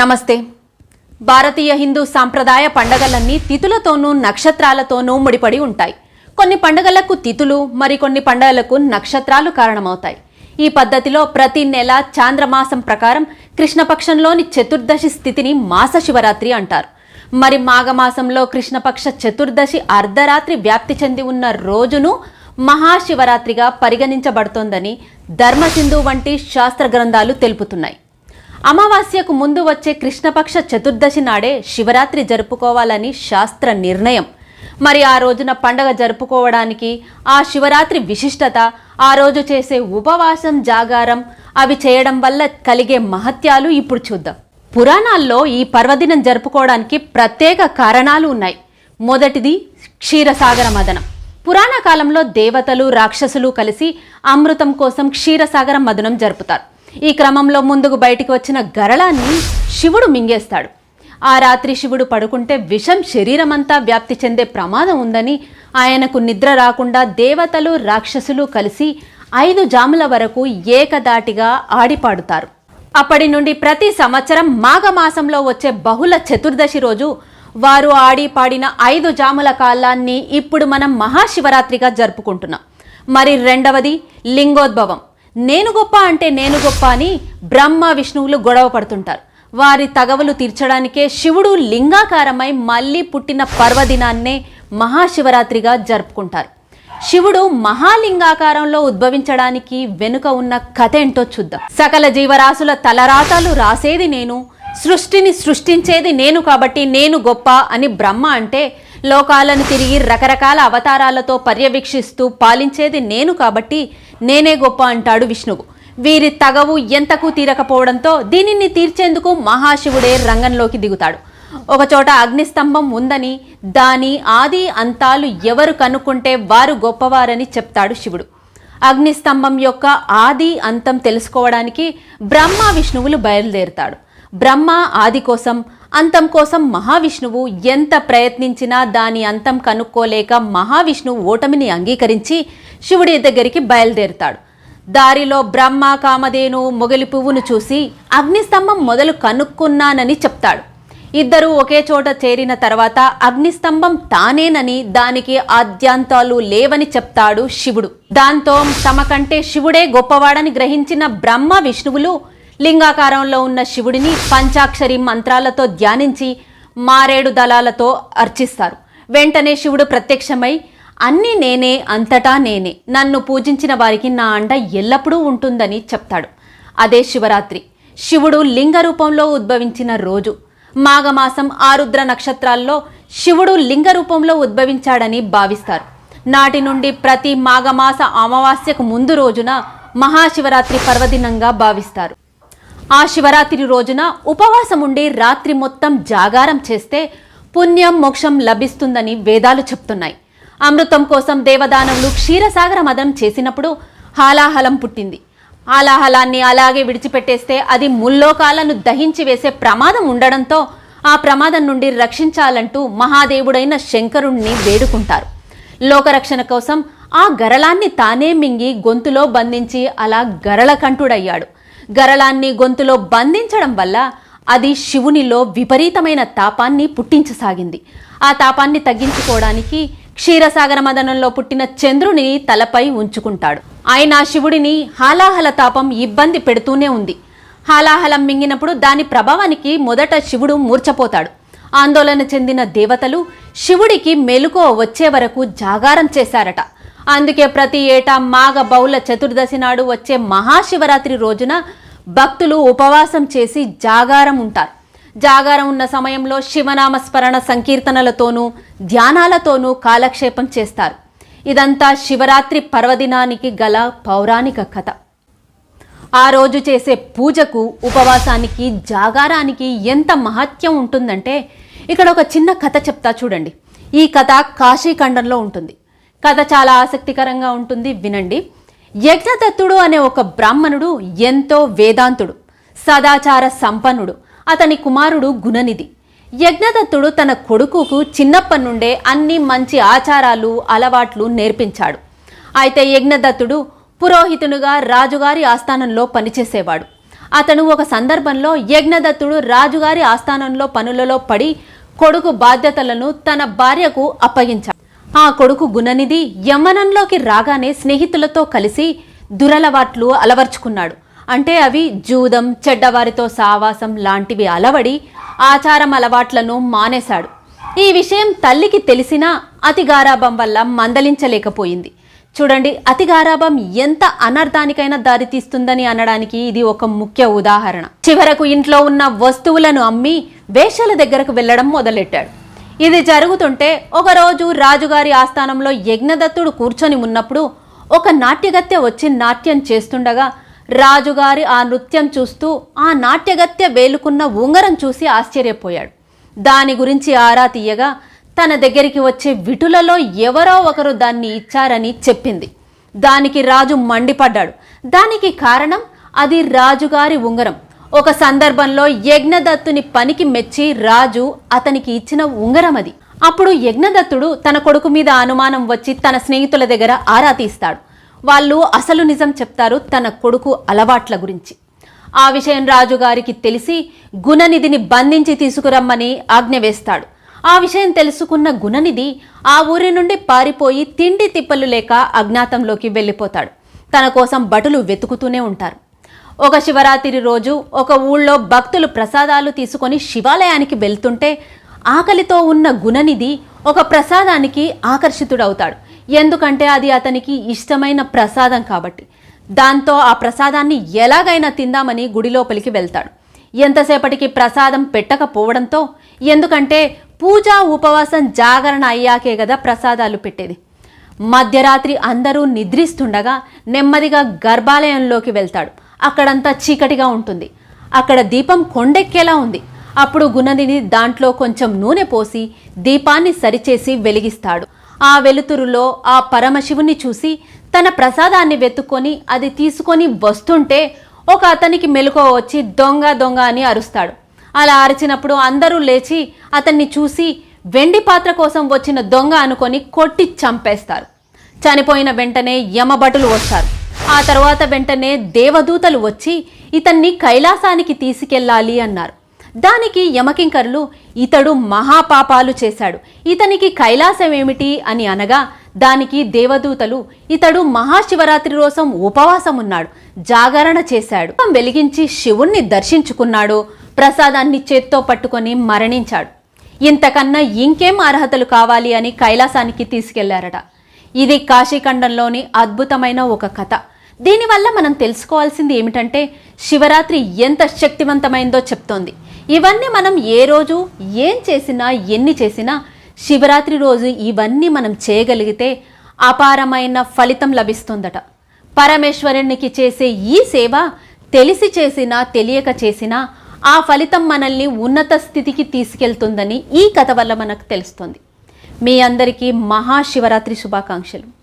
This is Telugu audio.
నమస్తే. భారతీయ హిందూ సాంప్రదాయ పండగలన్నీ తిథులతోనూ నక్షత్రాలతోనూ ముడిపడి ఉంటాయి. కొన్ని పండగలకు తిథులు మరికొన్ని పండగలకు నక్షత్రాలు కారణమవుతాయి. ఈ పద్ధతిలో ప్రతి నెల చాంద్రమాసం ప్రకారం కృష్ణపక్షంలోని చతుర్దశి స్థితిని మాస శివరాత్రి అంటారు. మరి మాఘమాసంలో కృష్ణపక్ష చతుర్దశి అర్ధరాత్రి వ్యాప్తి చెంది ఉన్న రోజును మహాశివరాత్రిగా పరిగణించబడుతోందని ధర్మసింధు వంటి శాస్త్ర గ్రంథాలు తెలుపుతున్నాయి. అమావాస్యకు ముందు వచ్చే కృష్ణపక్ష చతుర్దశి నాడే శివరాత్రి జరుపుకోవాలని శాస్త్ర నిర్ణయం. మరి ఆ రోజున పండగ జరుపుకోవడానికి ఆ శివరాత్రి విశిష్టత ఆ రోజు చేసే ఉపవాసం జాగారం అవి చేయడం వల్ల కలిగే మహత్యాలు ఇప్పుడు చూద్దాం. పురాణాల్లో ఈ పర్వదినం జరుపుకోవడానికి ప్రత్యేక కారణాలు ఉన్నాయి. మొదటిది క్షీరసాగర మదనం. పురాణ కాలంలో దేవతలు రాక్షసులు కలిసి అమృతం కోసం క్షీరసాగర మదనం జరుపుతారు. ఈ క్రమంలో ముందుకు బయటికి వచ్చిన గరళాన్ని శివుడు మింగేస్తాడు. ఆ రాత్రి శివుడు పడుకుంటే విషం శరీరమంతా వ్యాప్తి చెందే ప్రమాదం ఉందని ఆయనకు నిద్ర రాకుండా దేవతలు రాక్షసులు కలిసి ఐదు జాముల వరకు ఏకదాటిగా ఆడిపాడుతారు. అప్పటి నుండి ప్రతి సంవత్సరం మాఘమాసంలో వచ్చే బహుళ చతుర్దశి రోజు వారు ఆడి పాడిన ఐదు జాముల కాలాన్ని ఇప్పుడు మనం మహాశివరాత్రిగా జరుపుకుంటున్నాం. మరి రెండవది లింగోద్భవం. నేను గొప్ప అంటే నేను గొప్ప అని బ్రహ్మ విష్ణువులు గొడవ పడుతుంటారు. వారి తగవులు తీర్చడానికే శివుడు లింగాకారమై మళ్ళీ పుట్టిన పర్వదినాన్నే మహాశివరాత్రిగా జరుపుకుంటారు. శివుడు మహాలింగాకారంలో ఉద్భవించడానికి వెనుక ఉన్న కథ ఏంటో చూద్దాం. సకల జీవరాశుల తలరాతాలు రాసేది నేను సృష్టిని సృష్టించేది నేను కాబట్టి నేను గొప్ప అని బ్రహ్మ అంటే లోకాలను తిరిగి రకరకాల అవతారాలతో పర్యవేక్షిస్తూ పాలించేది నేను కాబట్టి నేనే గొప్ప అంటాడు విష్ణువు. వీరి తగవు ఎంతకు తీరకపోవడంతో దీనిని తీర్చేందుకు మహాశివుడే రంగంలోకి దిగుతాడు. ఒకచోట అగ్నిస్తంభం ఉందని దాని ఆది అంతాలు ఎవరు కనుక్కుంటే వారు గొప్పవారని చెప్తాడు శివుడు. అగ్నిస్తంభం యొక్క ఆది అంతం తెలుసుకోవడానికి బ్రహ్మ విష్ణువులు బయలుదేరుతాడు. బ్రహ్మ ఆది కోసం అంతం కోసం మహావిష్ణువు ఎంత ప్రయత్నించినా దాని అంతం కనుక్కోలేక మహావిష్ణువు ఓటమిని అంగీకరించి శివుడి దగ్గరికి బయలుదేరుతాడు. దారిలో బ్రహ్మ కామధేను మొగలి పువ్వును చూసి అగ్నిస్తంభం మొదలు కనుక్కున్నానని చెప్తాడు. ఇద్దరూ ఒకే చోట చేరిన తర్వాత అగ్నిస్తంభం తానేనని దానికి ఆద్యాంతాలు లేవని చెప్తాడు శివుడు. దాంతో తమ కంటే శివుడే గొప్పవాడని గ్రహించిన బ్రహ్మ విష్ణువులు లింగాకారంలో ఉన్న శివుడిని పంచాక్షరి మంత్రాలతో ధ్యానించి మారేడు దళాలతో అర్చిస్తారు. వెంటనే శివుడు ప్రత్యక్షమై అన్నీ నేనే అంతటా నేనే. నన్ను పూజించిన వారికి నా అండ ఎల్లప్పుడూ ఉంటుందని చెప్తాడు. అదే శివరాత్రి. శివుడు లింగ రూపంలో ఉద్భవించిన రోజు. మాఘమాసం ఆరుద్ర నక్షత్రాల్లో శివుడు లింగ రూపంలో ఉద్భవించాడని భావిస్తారు. నాటి నుండి ప్రతి మాఘమాస అమావాస్యకు ముందు రోజున మహాశివరాత్రి పర్వదినంగా భావిస్తారు. ఆ శివరాత్రి రోజున ఉపవాసం ఉండి రాత్రి మొత్తం జాగారం చేస్తే పుణ్యం మోక్షం లభిస్తుందని వేదాలు చెప్తున్నాయి. అమృతం కోసం దేవదానవులు క్షీరసాగర మదనం చేసినప్పుడు హాలాహలం పుట్టింది. హాలాహలాన్ని అలాగే విడిచిపెట్టేస్తే అది ముల్లోకాలను దహించి వేసే ప్రమాదం ఉండడంతో ఆ ప్రమాదం నుండి రక్షించాలంటూ మహాదేవుడైన శంకరుణ్ణి వేడుకుంటారు. లోకరక్షణ కోసం ఆ గరళాన్ని తానే మింగి గొంతులో బంధించి అలా గరళకంఠుడయ్యాడు. గరళాన్ని గొంతులో బంధించడం వల్ల అది శివునిలో విపరీతమైన తాపాన్ని పుట్టించసాగింది. ఆ తాపాన్ని తగ్గించుకోవడానికి క్షీరసాగర మదనంలో పుట్టిన చంద్రుని తలపై ఉంచుకుంటాడు. ఆయన శివుడిని హాలాహల తాపం ఇబ్బంది పెడుతూనే ఉంది. హాలాహలం మింగినప్పుడు దాని ప్రభావానికి మొదట శివుడు మూర్చపోతాడు ఆందోళన చెందిన దేవతలు శివుడికి మెలుకో వచ్చే వరకు జాగారం చేశారట. అందుకే ప్రతి ఏటా మాఘ బౌల చతుర్దశి నాడు వచ్చే మహాశివరాత్రి రోజున భక్తులు ఉపవాసం చేసి జాగారం ఉంటారు. జాగారం ఉన్న సమయంలో శివనామ స్మరణ సంకీర్తనలతోనూ ధ్యానాలతోనూ కాలక్షేపం చేస్తారు. ఇదంతా శివరాత్రి పర్వదినానికి గల పౌరాణిక కథ. ఆ రోజు చేసే పూజకు ఉపవాసానికి జాగారానికి ఎంత మహత్యం ఉంటుందంటే ఇక్కడ ఒక చిన్న కథ చెప్తా చూడండి. ఈ కథ కాశీఖండంలో ఉంటుంది. కథ చాలా ఆసక్తికరంగా ఉంటుంది వినండి. యజ్ఞదత్తుడు అనే ఒక బ్రాహ్మణుడు ఎంతో వేదాంతుడు సదాచార సంపన్నుడు. అతని కుమారుడు గుణనిధి. యజ్ఞదత్తుడు తన కొడుకుకు చిన్నప్పటి నుండే అన్ని మంచి ఆచారాలు అలవాట్లు నేర్పించాడు. అయితే యజ్ఞదత్తుడు పురోహితునిగా రాజుగారి ఆస్థానంలో పనిచేసేవాడు. అతను ఒక సందర్భంలో యజ్ఞదత్తుడు రాజుగారి ఆస్థానంలో పనులలో పడి కొడుకు బాధ్యతలను తన భార్యకు అప్పగించాడు. ఆ కొడుకు గుణనిధి యవ్వనంలోకి రాగానే స్నేహితులతో కలిసి దురలవాట్లు అలవర్చుకున్నాడు. అంటే అవి జూదం చెడ్డవారితో సావాసం లాంటివి అలవడి ఆచారం అలవాట్లను మానేశాడు. ఈ విషయం తల్లికి తెలిసినా అతిగారాభం వల్ల మందలించలేకపోయింది. చూడండి అతిగారాభం ఎంత అనర్థానికైనా దారితీస్తుందని అనడానికి ఇది ఒక ముఖ్య ఉదాహరణ. చివరకు ఇంట్లో ఉన్న వస్తువులను అమ్మి వేషల దగ్గరకు వెళ్ళడం మొదలెట్టాడు. ఇది జరుగుతుంటే ఒకరోజు రాజుగారి ఆస్థానంలో యజ్ఞదత్తుడు కూర్చొని ఉన్నప్పుడు ఒక నాట్యగత్తె వచ్చి నాట్యం చేస్తుండగా రాజుగారి ఆ నృత్యం చూస్తూ ఆ నాట్యగత్తె వేలుకున్న ఉంగరం చూసి ఆశ్చర్యపోయాడు. దాని గురించి ఆరా తీయగా తన దగ్గరికి వచ్చే విటులలో ఎవరో ఒకరు దాన్ని ఇచ్చారని చెప్పింది. దానికి రాజు మండిపడ్డాడు. దానికి కారణం అది రాజుగారి ఉంగరం. ఒక సందర్భంలో యజ్ఞదత్తుని పనికి మెచ్చి రాజు అతనికి ఇచ్చిన ఉంగరం అది అప్పుడు యజ్ఞదత్తుడు తన కొడుకు మీద అనుమానం వచ్చి తన స్నేహితుల దగ్గర ఆరా తీస్తాడు. వాళ్ళు అసలు నిజం చెప్తారు తన కొడుకు అలవాట్ల గురించి. ఆ విషయం రాజుగారికి తెలిసి గుణనిధిని బంధించి తీసుకురమ్మని ఆజ్ఞ వేస్తాడు. ఆ విషయం తెలుసుకున్న గుణనిధి ఆ ఊరి నుండి పారిపోయి తిండి తిప్పలు లేక అజ్ఞాతంలోకి వెళ్ళిపోతాడు. తన కోసం భటులు వెతుకుతూనే ఉంటారు. ఒక శివరాత్రి రోజు ఒక ఊళ్ళో భక్తులు ప్రసాదాలు తీసుకొని శివాలయానికి వెళ్తుంటే ఆకలితో ఉన్న గుణనిధి ఒక ప్రసాదానికి ఆకర్షితుడవుతాడు. ఎందుకంటే అది అతనికి ఇష్టమైన ప్రసాదం కాబట్టి. దాంతో ఆ ప్రసాదాన్ని ఎలాగైనా తిందామని గుడి లోపలికి వెళ్తాడు. ఎంతసేపటికి ప్రసాదం పెట్టకపోవడంతో ఎందుకంటే పూజ ఉపవాసం జాగరణ అయ్యాకే కదా ప్రసాదాలు పెట్టేది. మధ్యరాత్రి అందరూ నిద్రిస్తుండగా నెమ్మదిగా గర్భాలయంలోకి వెళ్తాడు. అక్కడంతా చీకటిగా ఉంటుంది. అక్కడ దీపం కొండెక్కేలా ఉంది. అప్పుడు గుణనిధి దాంట్లో కొంచెం నూనె పోసి దీపాన్ని సరిచేసి వెలిగిస్తాడు. ఆ వెలుతురులో ఆ పరమశివుని చూసి తన ప్రసాదాన్ని వెతుక్కొని అది తీసుకొని వస్తుంటే ఒక అతనికి మెలకువ వచ్చి దొంగ దొంగ అని అరుస్తాడు. అలా అరిచినప్పుడు అందరూ లేచి అతన్ని చూసి వెండి పాత్ర కోసం వచ్చిన దొంగ అనుకొని కొట్టి చంపేస్తారు. చనిపోయిన వెంటనే యమభటులు వస్తారు ఆ తర్వాత వెంటనే దేవదూతలు వచ్చి ఇతన్ని కైలాసానికి తీసుకెళ్ళాలి అన్నారు. దానికి యమకింకరులు ఇతడు మహాపాపాలు చేశాడు. ఇతనికి కైలాసం ఏమిటి అని అనగా దానికి దేవదూతలు ఇతడు మహాశివరాత్రి రోజం ఉపవాసం ఉన్నాడు జాగరణ చేశాడు. వెలిగించి శివుణ్ణి దర్శించుకున్నాడు ప్రసాదాన్ని చేత్తో పట్టుకొని మరణించాడు. ఇంతకన్నా ఇంకేం అర్హతలు కావాలి అని కైలాసానికి తీసుకెళ్ళారట. ఇది కాశీఖండంలోని అద్భుతమైన ఒక కథ. దీనివల్ల మనం తెలుసుకోవాల్సింది ఏమిటంటే శివరాత్రి ఎంత శక్తివంతమైందో చెప్తోంది. ఇవన్నీ మనం ఏ రోజు ఏం చేసినా ఎన్ని చేసినా శివరాత్రి రోజు ఇవన్నీ మనం చేయగలిగితే అపారమైన ఫలితం లభిస్తుందట. పరమేశ్వరునికి చేసే ఈ సేవ తెలిసి చేసినా తెలియక చేసినా ఆ ఫలితం మనల్ని ఉన్నత స్థితికి తీసుకెళ్తుందని ఈ కథ వల్ల మనకు తెలుస్తుంది. మీ అందరికీ మహాశివరాత్రి శుభాకాంక్షలు.